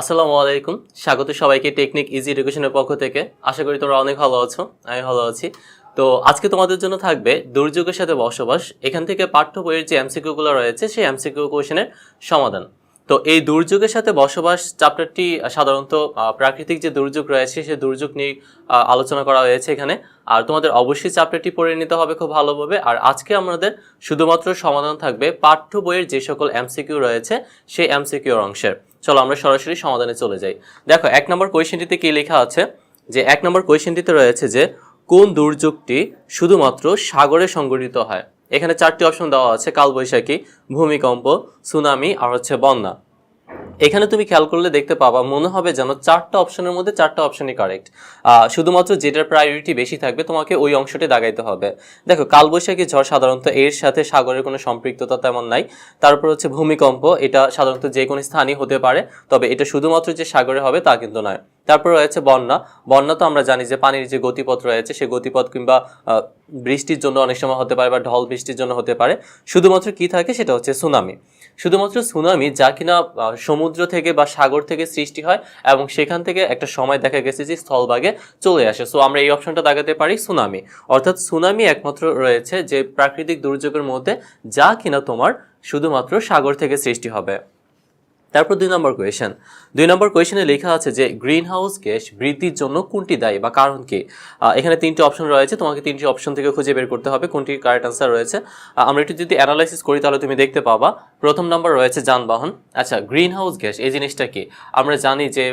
আসসালামু আলাইকুম। স্বাগত সবাইকে টেকনিক ইজি এডুকেশনের পক্ষ থেকে। আশা করি তোমরা অনেক ভালো আছো আমি ভালো আছি। তো আজকে তোমাদের জন্য থাকবে দুর্যোগের সাথে বসবাস। এখান থেকে পাঠ্য বইয়ের যে এমসিকিউ গুলো রয়েছে, সেই এমসিকিউ কোয়েশনের সমাধান। তো এই দুর্যোগের সাথে বসবাস চ্যাপ্টারটি সাধারণত প্রাকৃতিক যে দুর্যোগ রয়েছে সেই দুর্যোগ নিয়ে আলোচনা করা হয়েছে এখানে। আর তোমাদের অবশ্যই চ্যাপ্টারটি পড়ে নিতে হবে খুব ভালোভাবে। আর আজকে আমাদের শুধুমাত্র সমাধান থাকবে পাঠ্য বইয়ের যে সকল এমসিকিউ রয়েছে, সেই এমসিকিউর অংশের। চলো আমরা সরাসরি সমাধানে চলে যাই। দেখো, এক নম্বর কোয়েশনটিতে কি লেখা আছে? যে এক নম্বর কোয়েশ্চেনটিতে রয়েছে যে, কোন দুর্যোগটি শুধুমাত্র সাগরে সংঘটিত হয়? এখানে চারটি অপশন দেওয়া আছে, কালবৈশাখী, ভূমিকম্প সুনামি আর হচ্ছে বন্যা। এখানে তুমি খেয়াল করলে দেখতে পাবা, মনে হবে যেন চারটা অপশনের মধ্যে চারটা অপশনই কারেক্ট শুধুমাত্র যেটার প্রায়োরিটি বেশি থাকবে, তোমাকে ওই অংশটি দাগাইতে হবে। দেখো, কালবৈশাখী ঝড় সাধারণত এর সাথে সাগরের কোনো সম্পৃক্ততা তেমন নাই। তারপর হচ্ছে ভূমিকম্প, এটা সাধারণত যে কোনো স্থানই হতে পারে, তবে এটা শুধুমাত্র যে সাগরে হবে তা কিন্তু নয়। তারপর রয়েছে বন্যা। বন্যা তো আমরা জানি যে পানির যে গতিপথ রয়েছে সেই গতিপথ কিংবা বৃষ্টির জন্য অনেক সময় হতে পারে বা ঢল বৃষ্টির জন্য হতে পারে। শুধুমাত্র কি থাকে সেটা হচ্ছে সুনামি শুধুমাত্র সুনামি যা কিনা সমুদ্র থেকে বা সাগর থেকে সৃষ্টি হয় এবং সেখান থেকে একটা সময় দেখা গেছে যে স্থলভাগে চলে আসে। সো আমরা এই অপশনটা দেখাতে পারি সুনামি। অর্থাৎ সুনামি একমাত্র রয়েছে যে প্রাকৃতিক দুর্যোগের মধ্যে যা কিনা তোমার শুধুমাত্র সাগর থেকে সৃষ্টি হবে। তারপর দুই নম্বর কোয়েশন দুই নম্বর কোয়েশনে লেখা আছে যে গ্রিন হাউস গ্যাস বৃদ্ধির জন্য কোনটি দায়ী বা কারণ কি? এখানে তিনটি অপশন রয়েছে, তোমাকে তিনটি অপশন থেকে খুঁজে বের করতে হবে কোনটি কারেক্ট আনসার রয়েছে। আমরা একটু যদি অ্যানালাইসিস করি তাহলে তুমি দেখতে পাবা, প্রথম নম্বর রয়েছে যানবাহন। আচ্ছা গ্রিন হাউস গ্যাস এই জিনিসটা কি? আমরা জানি যে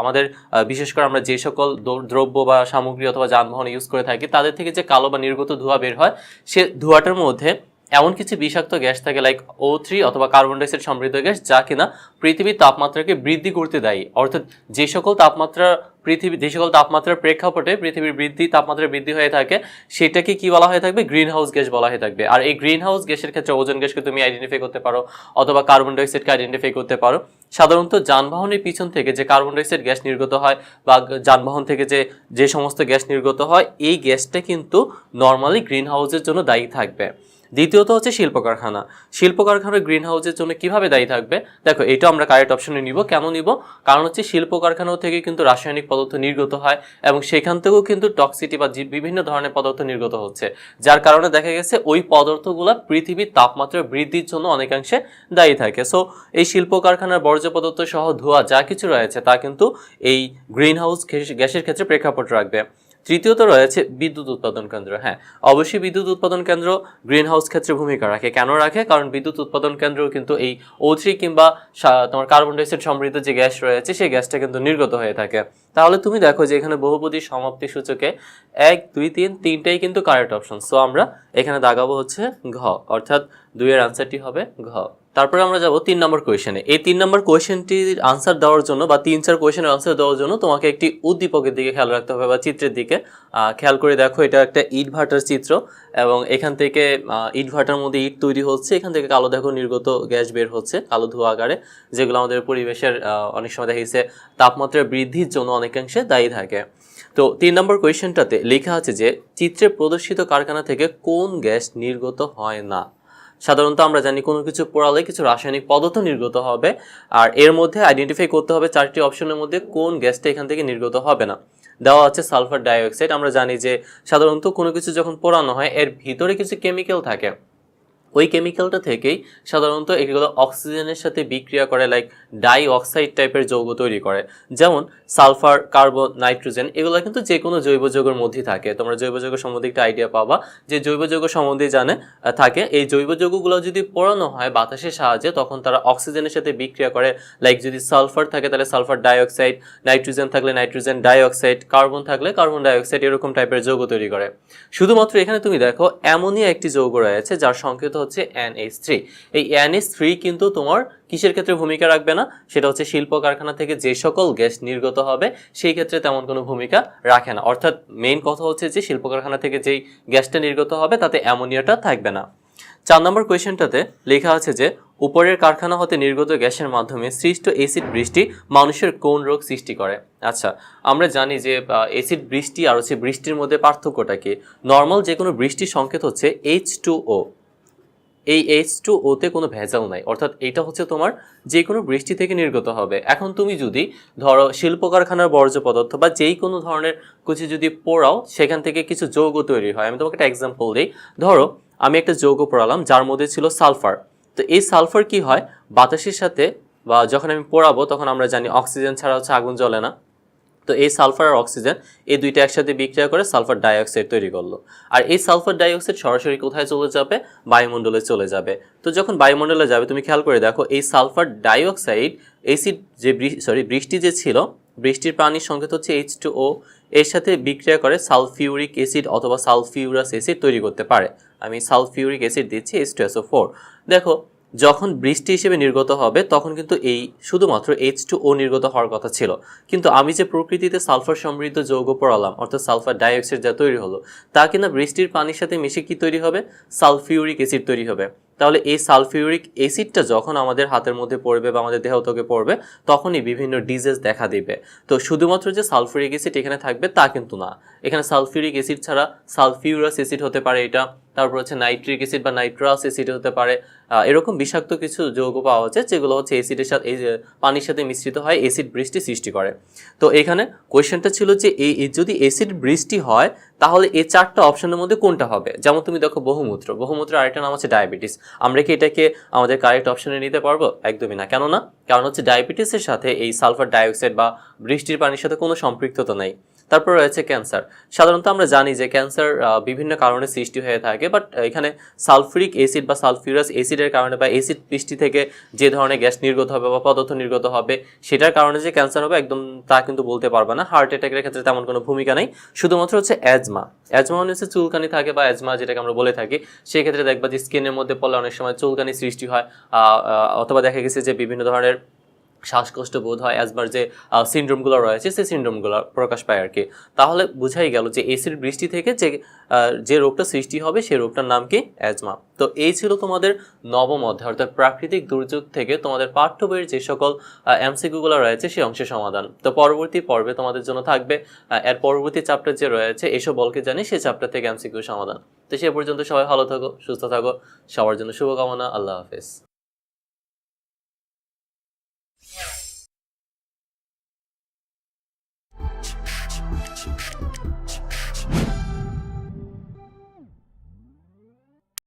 আমাদের বিশেষ করে আমরা যে সকল দ্র- দ্রব্য বা সামগ্রী অথবা যানবাহন ইউজ করে থাকি, তাদের থেকে যে কালো বা নির্গত ধোঁয়া বের হয়, সে ধোঁয়াটার মধ্যে এমন কিছু বিষাক্ত গ্যাস থাকে লাইক ও থ্রি অথবা কার্বন ডাইঅক্সাইড সমৃদ্ধ গ্যাস যা কিনা পৃথিবীর তাপমাত্রাকে বৃদ্ধি করতে দেয়। অর্থাৎ যে সকল তাপমাত্রা পৃথিবী, যে সকল তাপমাত্রার প্রেক্ষাপটে পৃথিবীর বৃদ্ধি তাপমাত্রা বৃদ্ধি হয়ে থাকে, সেটাকে কি বলা হয়ে থাকবে? গ্রিন হাউস গ্যাস বলা হয়ে থাকবে। আর এই গ্রিন হাউস গ্যাসের ক্ষেত্রে ওজন গ্যাসকে তুমি আইডেন্টিফাই করতে পারো অথবা কার্বন ডাইঅক্সাইডকে আইডেন্টিফাই করতে পারো। সাধারণত যানবাহনের পিছন থেকে যে কার্বন ডাইঅক্সাইড গ্যাস নির্গত হয় বা যানবাহন থেকে যে যে সমস্ত গ্যাস নির্গত হয়, এই গ্যাসটা কিন্তু নর্মালি গ্রিন হাউসের জন্য দায়ী থাকবে। দ্বিতীয়ত হচ্ছে শিল্প কারখানা শিল্প কারখানা গ্রিন হাউসের জন্য কীভাবে দায়ী থাকবে? দেখো এটা আমরা কারেক্ট অপশনে নিব। কেন নিব? কারণ হচ্ছে শিল্প কারখানা থেকে কিন্তু রাসায়নিক পদার্থ নির্গত হয় এবং সেখান থেকেও কিন্তু টক্সিটি বা বিভিন্ন ধরনের পদার্থ নির্গত হচ্ছে। যার কারণে দেখা গেছে ওই পদার্থগুলো পৃথিবীর তাপমাত্রা বৃদ্ধির জন্য অনেকাংশে দায়ী থাকে। সো এই শিল্প কারখানার বর্জ্য পদার্থ সহ ধোঁয়া যা কিছু রয়েছে, তা কিন্তু এই গ্রিন হাউস গ্যাসের ক্ষেত্রে প্রেক্ষাপট রাখবে। তৃতীয়ত রয়েছে বিদ্যুৎ উৎপাদন কেন্দ্র। হ্যাঁ অবশ্যই বিদ্যুৎ উৎপাদন কেন্দ্র গ্রিন হাউস ক্ষেত্রে ভূমিকা রাখে। কেন রাখে? কারণ বিদ্যুৎ উৎপাদন কেন্দ্র কিন্তু এই ও কিংবা তোমার কার্বন ডাইঅক্সাইড সমৃদ্ধ যে গ্যাস রয়েছে, সেই গ্যাসটা কিন্তু নির্গত হয়ে থাকে। তাহলে তুমি দেখো যে এখানে বহুপদী সমাপ্তি সূচকে এক, দুই, তিন, তিনটাই কিন্তু কারেক্ট অপশন সো আমরা এখানে দাগাবো হচ্ছে ঘ, অর্থাৎ দুইয়ের আনসারটি হবে ঘ। তারপরে আমরা যাব তিন নম্বর কোয়েশনে এই তিন নম্বর কোয়েশনটির আনসার দেওয়ার জন্য বা তিন, চার কোয়েশনের আনসার দেওয়ার জন্য তোমাকে একটি উদ্দীপকের দিকে খেয়াল রাখতে হবে বা চিত্রের দিকে। খেয়াল করে দেখো এটা একটা ইট ভাটার চিত্র। এবং এখান থেকে ইট ভাটার মধ্যে ইট তৈরি হচ্ছে। এখান থেকে কালো দেখো নির্গত গ্যাস বের হচ্ছে কালো ধোঁয়া আকারে, যেগুলো আমাদের পরিবেশের অনেক সময় দেখা গেছে তাপমাত্রা বৃদ্ধির জন্য অনেকাংশে দায়ী থাকে। তো তিন নম্বর কোয়েশ্চেনটাতে লেখা আছে যে, চিত্রে প্রদর্শিত কারখানা থেকে কোন গ্যাস নির্গত হয় না? সাধারণত আমরা জানি কোনো কিছু পোড়ালে কিছু রাসায়নিক পদার্থ নির্গত হবে, আর এর মধ্যে আইডেন্টিফাই করতে হবে চারটি অপশনের মধ্যে কোন গ্যাসটা এখান থেকে নির্গত হবে না। দেওয়া আছে সালফার ডাইঅক্সাইড। আমরা জানি যে সাধারণত কোনো কিছু যখন পোড়ানো হয়, এর ভিতরে কিছু কেমিক্যাল থাকে। ওই কেমিক্যালটা থেকেই সাধারণত এগুলো অক্সিজেনের সাথে বিক্রিয়া করে লাইক ডাই অক্সাইড টাইপের যৌগ তৈরি করে। যেমন সালফার কার্বন নাইট্রোজেন এগুলো কিন্তু যে কোনো জৈব যৌগের মধ্যেই থাকে। তোমরা জৈব যৌগ সম্বন্ধে একটা আইডিয়া পাবা। যে জৈব যৌগ সম্বন্ধে জানে থাকে। এই জৈব যৌগগুলো যদি পোড়ানো হয় বাতাসের সাহায্যে, তখন তারা অক্সিজেনের সাথে বিক্রিয়া করে। লাইক যদি সালফার থাকে, তাহলে সালফার ডাইঅক্সাইড নাইট্রোজেন থাকলে নাইট্রোজেন ডাইঅক্সাইড কার্বন থাকলে কার্বন ডাইঅক্সাইড এরকম টাইপের যৌগ তৈরি করে। শুধুমাত্র এখানে তুমি দেখো, অ্যামোনিয়া একটি যৌগ রয়েছে, যার সংকেত হচ্ছে NH3 থ্রি। এই NH3 থ্রি কিন্তু তোমার কিসের ক্ষেত্রে ভূমিকা রাখবে না? সেটা হচ্ছে শিল্প কারখানা থেকে যে সকল গ্যাস নির্গত হবে, সেই ক্ষেত্রে তেমন কোনো ভূমিকা রাখে না। অর্থাৎ মেইন কথা হচ্ছে যে শিল্প কারখানা থেকে যেই গ্যাসটা নির্গত হবে, তাতে অ্যামোনিয়াটা থাকবে না। চার নম্বর কোয়েশ্চেনটাতে লেখা আছে যে, উপরের কারখানা হতে নির্গত গ্যাসের মাধ্যমে সৃষ্ট এসিড বৃষ্টি মানুষের কোন রোগ সৃষ্টি করে? আচ্ছা আমরা জানি যে এসিড বৃষ্টি আর হচ্ছে বৃষ্টির মধ্যে পার্থক্যটা কি? নর্মাল যে কোনো বৃষ্টির সংকেত হচ্ছে এইচ টু ও এই এইচ টু ওতে কোনো ভেজাল নাই। অর্থাৎ এটা হচ্ছে তোমার যে কোনো বৃষ্টি থেকে নির্গত হবে। এখন তুমি যদি ধরো শিল্প কারখানার বর্জ্য পদার্থ বা যেই কোনো ধরনের কিছু যদি পোড়াও, সেখান থেকে কিছু যৌগ তৈরি হয়। আমি তোমাকে একটা এক্সাম্পল দিই। ধরো, আমি একটা যৌগ পোড়ালাম, যার মধ্যে ছিল সালফার। তো এই সালফার কি হয়? বাতাসের সাথে বা যখন আমি পোড়াবো, তখন আমরা জানি অক্সিজেন ছাড়া হচ্ছে আগুন জ্বলে না। তো এই সালফার আর অক্সিজেন এই দুইটা একসাথে বিক্রিয়া করে সালফার ডাইঅক্সাইড তৈরি করল। আর এই সালফার ডাইঅক্সাইড সরাসরি কোথায় চলে যাবে? বায়ুমণ্ডলে চলে যাবে। তো যখন বায়ুমণ্ডলে যাবে, তুমি খেয়াল করে দেখো, এই সালফার ডাইঅক্সাইড এসিড যে সরি বৃষ্টি যে ছিল, বৃষ্টির পানির সংকেত হচ্ছে এইচ টু ও এর সাথে বিক্রিয়া করে সালফিউরিক অ্যাসিড অথবা সালফিউরাস অ্যাসিড তৈরি করতে পারে। আমি সালফিউরিক অ্যাসিড দিচ্ছি এইচ টু এসও ফোর দেখো যখন বৃষ্টি হিসেবে নির্গত হবে, তখন কিন্তু এই শুধুমাত্র এইচ টু ও নির্গত হওয়ার কথা ছিল। কিন্তু আমি যে প্রকৃতিতে সালফার সমৃদ্ধ যৌগ পড়ালাম, অর্থাৎ সালফার ডাইঅক্সাইড যা তৈরি হলো, তা কিনা বৃষ্টির পানির সাথে মিশে কি তৈরি হবে? সালফিউরিক অ্যাসিড তৈরি হবে। তাহলে এই সালফিউরিক অ্যাসিডটা যখন আমাদের হাতের মধ্যে পড়বে বা আমাদের দেহতকে পড়বে, তখনই বিভিন্ন ডিজিজ দেখা দিবে। তো শুধুমাত্র যে সালফিউরিক অ্যাসিড এখানে থাকবে, তা কিন্তু না। এখানে সালফিউরিক অ্যাসিড ছাড়া সালফিউরাস অ্যাসিড হতে পারে এটা। তারপর হচ্ছে নাইট্রিক অ্যাসিড বা নাইট্রাস অ্যাসিড হতে পারে। এরকম বিষাক্ত কিছু যৌগ পাওয়া যাচ্ছে যেগুলো হচ্ছে অ্যাসিডের সাথে পানির সাথে মিশ্রিত হয়, অ্যাসিড বৃষ্টি সৃষ্টি করে। তো এখানে কোয়েশ্চেনটা ছিল যে এই যদি অ্যাসিড বৃষ্টি হয়, তাহলে এই চারটা অপশনের মধ্যে কোনটা হবে? যেমন তুমি দেখো বহুমূত্র। বহুমূত্র আরেকটা নাম হচ্ছে ডায়াবেটিস। আমরা কি এটাকে আমাদের কারেক্ট অপশনে নিতে পারব? একদমই না। কেননা? কারণ হচ্ছে ডায়াবেটিসের সাথে এই সালফার ডাইঅক্সাইড বা বৃষ্টির পানির সাথে কোনো সম্পৃক্ততা নাই। তারপর রয়েছে ক্যান্সার। সাধারণত আমরা জানি যে ক্যান্সার বিভিন্ন কারণে সৃষ্টি হয়ে থাকে বাট এখানে সালফুরিক অ্যাসিড বা সালফিউরাস অ্যাসিডের কারণে বা অ্যাসিড বৃষ্টি থেকে যে ধরনের গ্যাস নির্গত হবে বা পদার্থ নির্গত হবে, সেটার কারণে যে ক্যান্সার হবে, একদম তা কিন্তু বলতে পারবে না। হার্ট অ্যাটাকের ক্ষেত্রে তেমন কোনো ভূমিকা নেই। শুধুমাত্র হচ্ছে অ্যাজমা অ্যাজমা মানে হচ্ছে চুলকানি থাকে বা অ্যাজমা যেটাকে আমরা বলে থাকি। সেই ক্ষেত্রে দেখবা যে স্কিনের মধ্যে পড়লে অনেক সময় চুলকানি সৃষ্টি হয় অথবা দেখা গেছে যে বিভিন্ন ধরনের শ্বাসকষ্ট বোধ হয় অ্যাজমার যে সিন্ড্রোমগুলো রয়েছে, সেই সিন্ড্রোমগুলো প্রকাশ পায় আর কি তাহলে বোঝাই গেল যে এসির বৃষ্টি থেকে যে যে রোগটা সৃষ্টি হবে, সেই রোগটার নাম কি? অ্যাজমা তো এই ছিল তোমাদের নবম অধ্যায়, অর্থাৎ প্রাকৃতিক দুর্যোগ থেকে তোমাদের পাঠ্য বইয়ের যে সকল এমসিকিউগুলো রয়েছে, সেই অংশের সমাধান। তো পরবর্তী পর্বে তোমাদের জন্য থাকবে এর পরবর্তী চ্যাপ্টার যে রয়েছে এসব বলকে জানি, সেই চ্যাপ্টার থেকে এমসিকিউ সমাধান। তো সে পর্যন্ত সবাই ভালো থাকো, সুস্থ থাকো, সবার জন্য শুভকামনা, আল্লাহ হাফেজ।